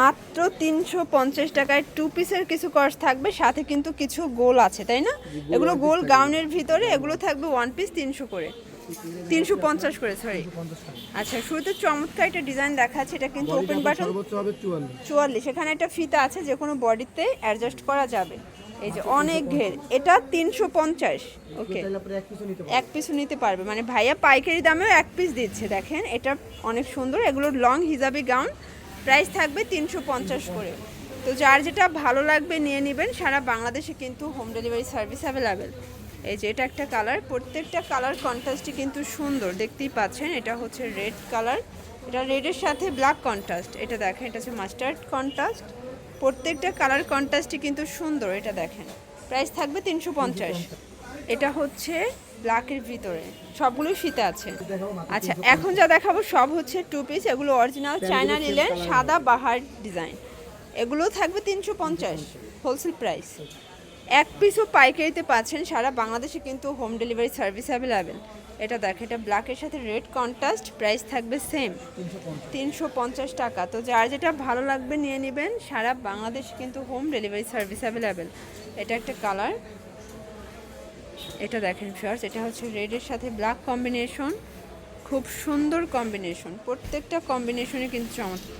মাত্র তিনশো পঞ্চাশ টাকায় টু পিসের কিছু কর্স থাকবে সাথে কিন্তু কিছু গোল আছে তাই না? এগুলো গোল গাউনের ভিতরে এগুলো থাকবে ওয়ান পিস তিনশো করে। তিনশো পঞ্চাশ করে সরি আচ্ছা শুরুতে চমৎকার একটা ডিজাইন দেখাচ্ছে এটা কিন্তু ওপেন বাটন চুয়াল্লিশ। এখানে একটা ফিতা আছে যে কোনো বডিতে অ্যাডজাস্ট করা যাবে। এই যে অনেক ঘের। এটা তিনশো পঞ্চাশ। ওকে এক পিসও নিতে পারবে। মানে ভাইয়া পাইকারি দামেও এক পিস দিচ্ছে। দেখেন এটা অনেক সুন্দর। এগুলো লং হিজাবি গাউন প্রাইস থাকবে তিনশো পঞ্চাশ করে। তো যার যেটা ভালো লাগবে নিয়ে নেবেন, সারা বাংলাদেশে কিন্তু হোম ডেলিভারি সার্ভিস অ্যাভেলেবেল এই যে এটা একটা কালার প্রত্যেকটা কালার কন্ট্রাস্টই কিন্তু সুন্দর, দেখতেই পাচ্ছেন, এটা হচ্ছে রেড কালার এটা রেডের সাথে ব্ল্যাক কন্ট্রাস্ট এটা দেখেন, এটা হচ্ছে মাস্টার্ড কন্ট্রাস্ট প্রত্যেকটা কালার কন্ট্রাস্টই কিন্তু সুন্দর, এটা দেখেন। প্রাইস থাকবে তিনশো পঞ্চাশ। এটা হচ্ছে ব্ল্যাকের ভিতরে। সবগুলোই শীতে আছে। আচ্ছা এখন যা দেখাবো সব হচ্ছে টু পিস এগুলো অরিজিনাল চায়না নিলেন সাদা বাহার ডিজাইন এগুলো থাকবে তিনশো পঞ্চাশ হোলসেল প্রাইস এক পিসও পাইকারিতে পাচ্ছেন সারা বাংলাদেশে কিন্তু হোম ডেলিভারি সার্ভিস অ্যাভেলেবেল এটা দেখ এটা ব্ল্যাকের সাথে রেড কন্ট্রাস্ট প্রাইস থাকবে সেম তিনশো পঞ্চাশ টাকা। তো যার যেটা ভালো লাগবে নিয়ে নেবেন সারা বাংলাদেশে কিন্তু হোম ডেলিভারি সার্ভিস অ্যাভেলেবেল এটা একটা কালার এটা দেখেন ফিয়ার্স এটা হচ্ছে রেডের সাথে ব্ল্যাক কম্বিনেশন খুব সুন্দর কম্বিনেশন প্রত্যেকটা কম্বিনেশনে কিন্তু চমৎকার।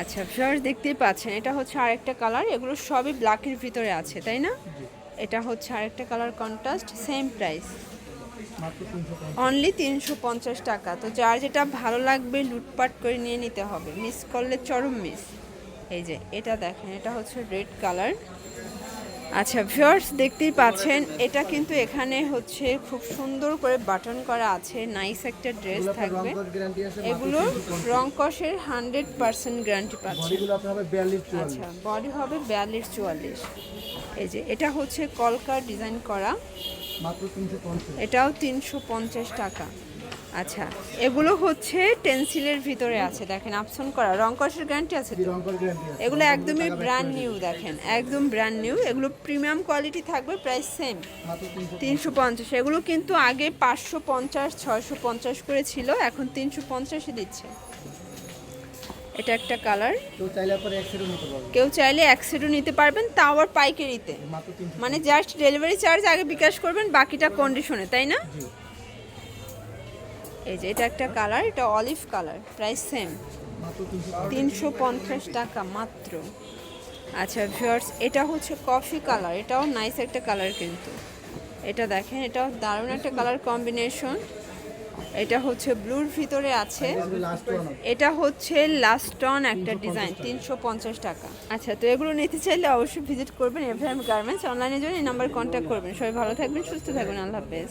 আচ্ছা ফিয়ার্স দেখতেই পাচ্ছেন এটা হচ্ছে আরেকটা কালার এগুলো সবই ব্ল্যাকের ভিতরে আছে তাই না? এটা হচ্ছে আরেকটা colour contrast same price only তিনশো পঞ্চাশ। টাকা তো যার যেটা ভালো লাগবে লুটপাট করে নিয়ে নিতে হবে মিস করলে চরম মিস এই যে এটা দেখেন এটা হচ্ছে রেড কালার আচ্ছা ভিউয়ার্স দেখতেই পাচ্ছেন এটা কিন্তু এখানে হচ্ছে খুব সুন্দর করে বাটন করা আছে নাইস একটা ড্রেস থাকবে। এগুলো রং কষের হান্ড্রেড পার্সেন্ট গ্যারান্টি পাচ্ছে আচ্ছা বডি হবে বিয়াল্লিশ চুয়াল্লিশ। এই যে এটা হচ্ছে কলকার ডিজাইন করা। এটাও তিনশো পঞ্চাশ টাকা। আচ্ছা এগুলো হচ্ছে টেন্সিলের ভিতরে আছে দেখেন আপসন করা রং কষের গ্যারান্টি আছে তো? এগুলো একদমই ব্র্যান্ড নিউ দেখেন একদম ব্র্যান্ড নিউ এগুলো প্রিমিয়াম কোয়ালিটি থাকবে প্রাইস সেম তিনশো পঞ্চাশ। এগুলো কিন্তু আগে পাঁচশো পঞ্চাশ ছয়শো পঞ্চাশ করে ছিল এখন তিনশো পঞ্চাশে দিচ্ছে। এটা একটা কালার কেউ চাইলে এক সেটও নিতে পারবেন তাও আবার পাইকারিতে। মানে জাস্ট ডেলিভারি চার্জ আগে বিকাশ করবেন বাকিটা কন্ডিশনে তাই না? এই যে, এটা একটা কালার, এটা অলিভ কালার প্রাইস সেম তিনশো পঞ্চাশ টাকা মাত্র। আচ্ছা ভিউয়ার্স এটা হচ্ছে কফি কালার এটাও নাইস একটা কালার কিন্তু। এটা দেখেন, এটাও দারুণ একটা কালার কম্বিনেশন এটা হচ্ছে ব্লুর ভিতরে আছে। এটা হচ্ছে লাস্ট অন একটা ডিজাইন তিনশো পঞ্চাশ টাকা। আচ্ছা তো এগুলো নিতে চাইলে অবশ্যই ভিজিট করবেন এফএম গার্মেন্টস অনলাইনের জন্য এই নাম্বার কন্ট্যাক্ট করবেন। সবাই ভালো থাকবেন, সুস্থ থাকবেন, আল্লাহ হাফেজ।